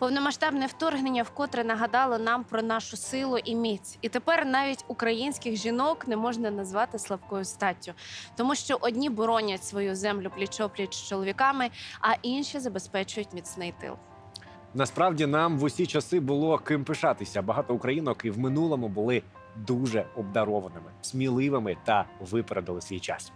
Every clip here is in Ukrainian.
Повномасштабне вторгнення вкотре нагадало нам про нашу силу і міць. І тепер навіть українських жінок не можна назвати слабкою статтю, тому що одні боронять свою землю пліч-опліч з чоловіками, а інші забезпечують міцний тил. Насправді нам в усі часи було ким пишатися. Багато українок і в минулому були дуже обдарованими, сміливими та випередили свій час.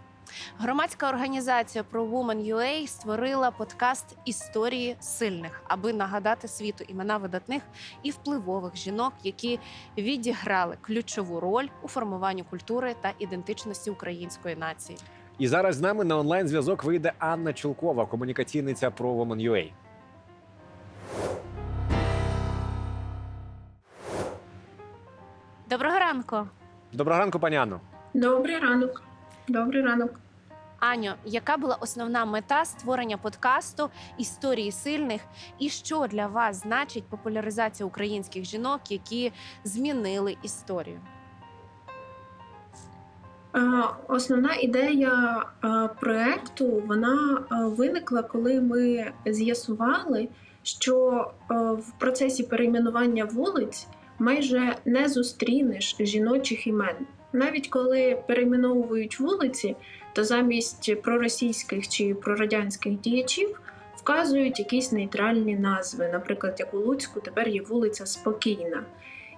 Громадська організація ProWoman.ua створила подкаст Історії сильних, аби нагадати світу імена видатних і впливових жінок, які відіграли ключову роль у формуванні культури та ідентичності української нації. І зараз з нами на онлайн зв'язок вийде Анна Чулкова, комунікаційниця про Woman.ua. Доброго ранку, Доброго ранку, пані Анно. Добрий ранок. Добрий ранок. Аню. Яка була основна мета створення подкасту Історії сильних, і що для вас значить популяризація українських жінок, які змінили історію? Е, Основна ідея е, проекту вона е, виникла, коли ми з'ясували, що в процесі перейменування вулиць майже не зустрінеш жіночих імен. Навіть коли перейменовують вулиці, то замість проросійських чи прорадянських діячів вказують якісь нейтральні назви. Наприклад, як у Луцьку тепер є вулиця Спокійна.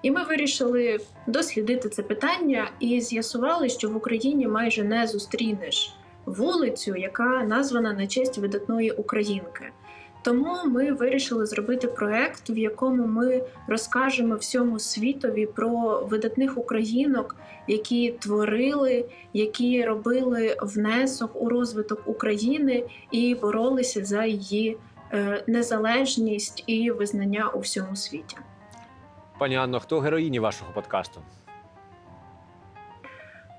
І ми вирішили дослідити це питання і з'ясували, що в Україні майже не зустрінеш вулицю, яка названа на честь видатної українки. Тому ми вирішили зробити проект, в якому ми розкажемо всьому світові про видатних українок, які творили, які робили внесок у розвиток України і боролися за її е, незалежність і визнання у всьому світі. Пані Анно, хто героїні вашого подкасту?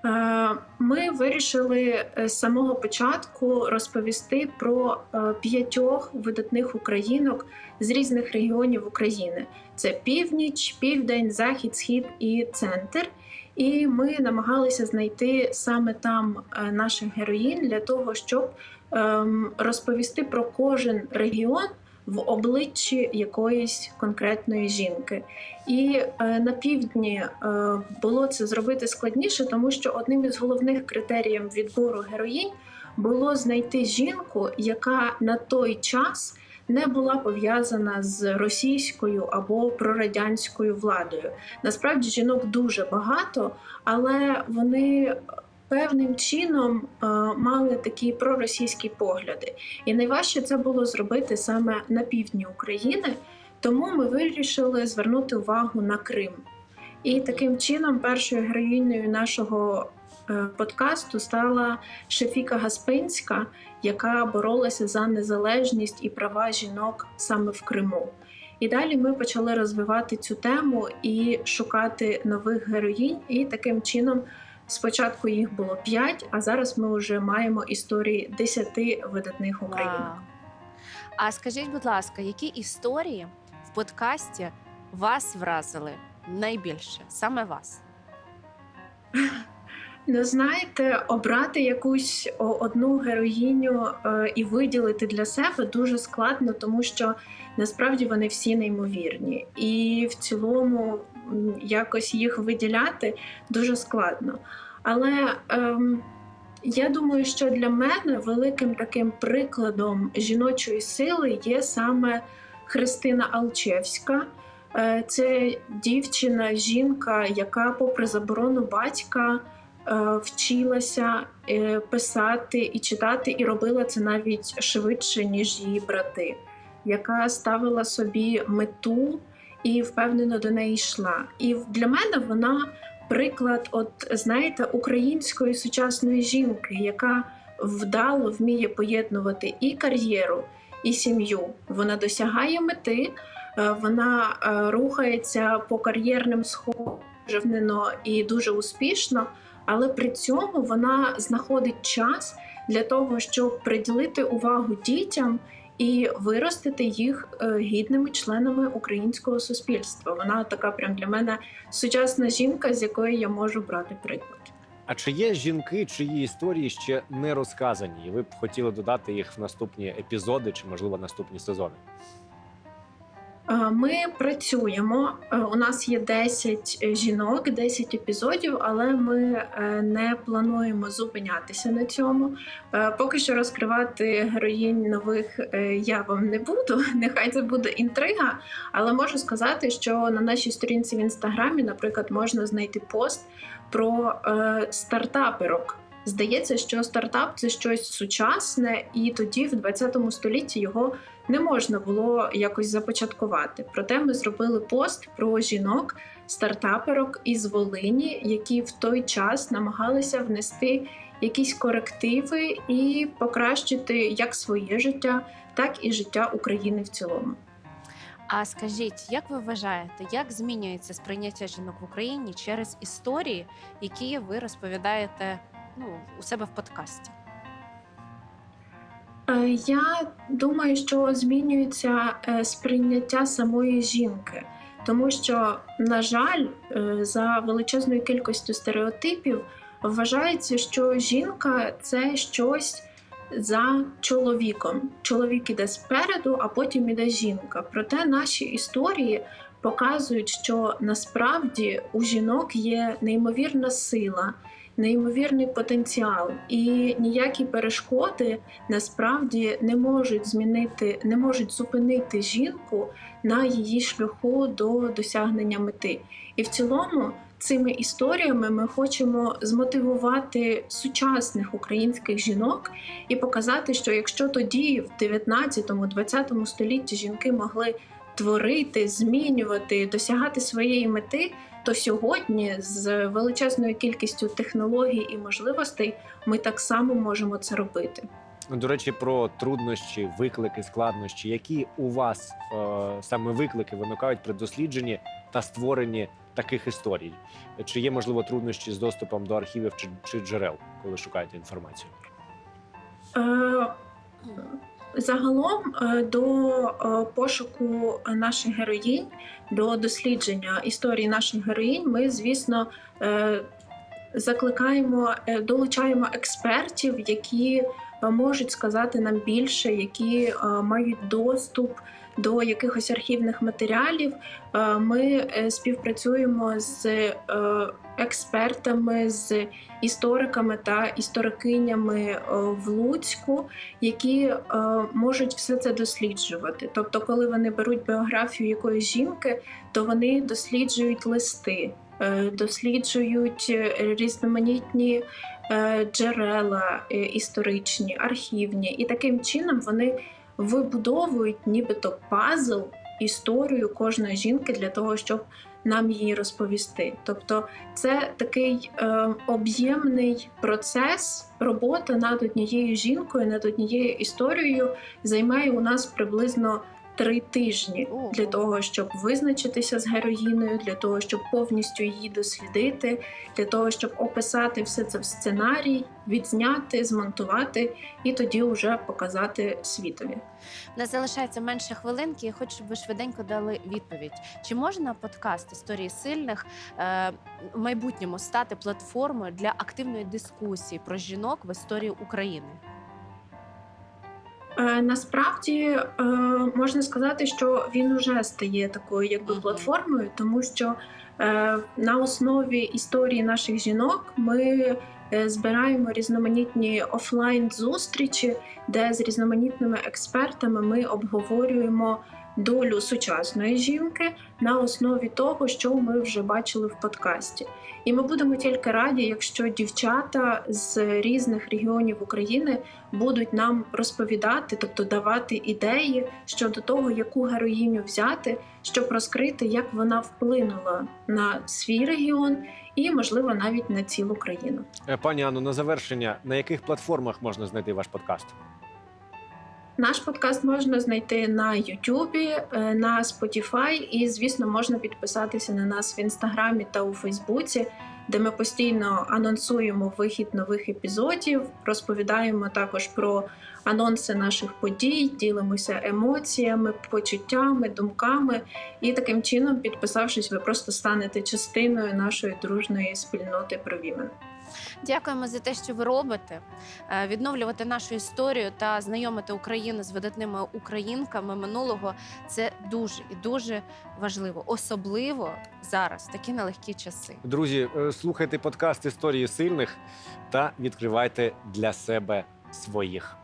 Е, Ми вирішили е, з самого початку розповісти про е, п'ятьох видатних українок з різних регіонів України: це північ, південь, захід, схід і центр. І ми намагалися знайти саме там наших героїн для того, щоб ем, розповісти про кожен регіон в обличчі якоїсь конкретної жінки. І е, на півдні е, було це зробити складніше, тому що одним із головних критеріїв відбору героїнь було знайти жінку, яка на той час не була пов'язана з російською або прорадянською владою. Насправді жінок дуже багато, але вони певним чином е, мали такі проросійські погляди. І найважче це було зробити саме на півдні України. Тому ми вирішили звернути увагу на Крим. І таким чином, першою героїнею нашого е, подкасту стала Шефіка Гаспинська, яка боролася за незалежність і права жінок саме в Криму. І далі ми почали розвивати цю тему і шукати нових героїнь. І таким чином, спочатку їх було п'ять, а зараз ми вже маємо історії десяти видатних українок. А скажіть, будь ласка, які історії в подкасті вас вразили найбільше? Саме вас? Ну, знаєте, обрати якусь одну героїню е, і виділити для себе дуже складно, тому що насправді вони всі неймовірні, і в цілому якось їх виділяти дуже складно. Але ем, я думаю, що для мене великим таким прикладом жіночої сили є саме Христина Алчевська. Е, Це дівчина, жінка, яка, попри заборону батька, е, вчилася е, писати і читати, і робила це навіть швидше, ніж її брати, яка ставила собі мету і впевнено до неї йшла. І для мене вона приклад, от знаєте, української сучасної жінки, яка вдало вміє поєднувати і кар'єру, і сім'ю. Вона досягає мети. Е, Вона е, рухається по кар'єрним сходам і дуже успішно, але при цьому вона знаходить час для того, щоб приділити увагу дітям і виростити їх е, гідними членами українського суспільства. Вона така прям для мене сучасна жінка, з якої я можу брати приклад. А чи є жінки, чиї історії ще не розказані, і ви б хотіли додати їх в наступні епізоди чи, можливо, наступні сезони? Е, Ми працюємо. Е, У нас є 10 жінок, 10 епізодів, але ми е, не плануємо зупинятися на цьому. Е, Поки що розкривати героїнь нових е, я вам не буду. Нехай це буде інтрига. Але можу сказати, що на нашій сторінці в інстаграмі, наприклад, можна знайти пост про е, стартаперок. Здається, що стартап це щось сучасне, і тоді, в 20 столітті, його не можна було якось започаткувати. Проте ми зробили пост про жінок, стартаперок із Волині, які в той час намагалися внести якісь корективи і покращити як своє життя, так і життя України в цілому. А скажіть, як ви вважаєте, як змінюється сприйняття жінок в Україні через історії, які ви розповідаєте ну, у себе в подкасті? Е, Я думаю, що змінюється е, сприйняття самої жінки, тому що, на жаль, е, за величезною кількістю стереотипів вважається, що жінка це щось за чоловіком. Чоловік іде спереду, а потім іде жінка. Проте наші історії показують, що насправді у жінок є неймовірна сила. Неймовірний потенціал, і ніякі перешкоди насправді не можуть змінити, не можуть зупинити жінку на її шляху до досягнення мети. І в цілому цими історіями ми хочемо змотивувати сучасних українських жінок і показати, що якщо тоді, в 19-20 столітті, жінки могли творити, змінювати, досягати своєї мети, то сьогодні з величезною кількістю технологій і можливостей ми так само можемо це робити. До речі, про труднощі, виклики, складнощі, які у вас е, саме виклики виникають при дослідженні та створенні таких історій? Чи є можливо труднощі з доступом до архівів чи, чи джерел, коли шукаєте інформацію? Е, Загалом е, до е, пошуку наших героїнь, до дослідження історії наших героїнь, ми, звісно, е, закликаємо, долучаємо експертів, які можуть сказати нам більше, які е, мають доступ до якихось архівних матеріалів. Е, Ми е, співпрацюємо з експертами, з істориками та історикинями в Луцьку, які можуть все це досліджувати. Тобто, коли вони беруть біографію якоїсь жінки, то вони досліджують листи, досліджують різноманітні джерела е, історичні, архівні, і таким чином вони вибудовують нібито пазл історію кожної жінки для того, щоб нам її розповісти. Тобто, це такий е, об'ємний процес. Робота над однією жінкою, над однією історією займає у нас приблизно три тижні для того, щоб визначитися з героїною, для того, щоб повністю її дослідити, для того, щоб описати все це в сценарій, відзняти, змонтувати і тоді вже показати світові. У нас залишається менше хвилинки. Я хочу, щоб ви швиденько дали відповідь. Чи можна подкаст історії сильних е, в майбутньому стати платформою для активної дискусії про жінок в історії України? Е, Насправді е, можна сказати, що він уже стає такою якби платформою, тому що е, на основі історії наших жінок ми збираємо різноманітні офлайн зустрічі, де з різноманітними експертами ми обговорюємо долю сучасної жінки на основі того, що ми вже бачили в подкасті. І ми будемо тільки раді, якщо дівчата з різних регіонів України будуть нам розповідати, тобто давати ідеї щодо того, яку героїню взяти, щоб розкрити, як вона вплинула на свій регіон і, можливо, навіть на цілу країну. Е, Пані Анно, на завершення, на яких платформах можна знайти ваш подкаст? Наш подкаст можна знайти на Ютубі, е, на Spotify і, звісно, можна підписатися на нас в інстаграмі та у Фейсбуці, де ми постійно анонсуємо вихід нових епізодів, розповідаємо також про анонси наших подій, ділимося емоціями, почуттями, думками. І таким чином, підписавшись, ви просто станете частиною нашої дружної спільноти про Вімен. Дякуємо за те, що ви робите. Е, Відновлювати нашу історію та знайомити Україну з видатними українками минулого це дуже і дуже важливо, особливо зараз, в такі нелегкі часи. Друзі, е, слухайте подкаст історії сильних та відкривайте для себе своїх.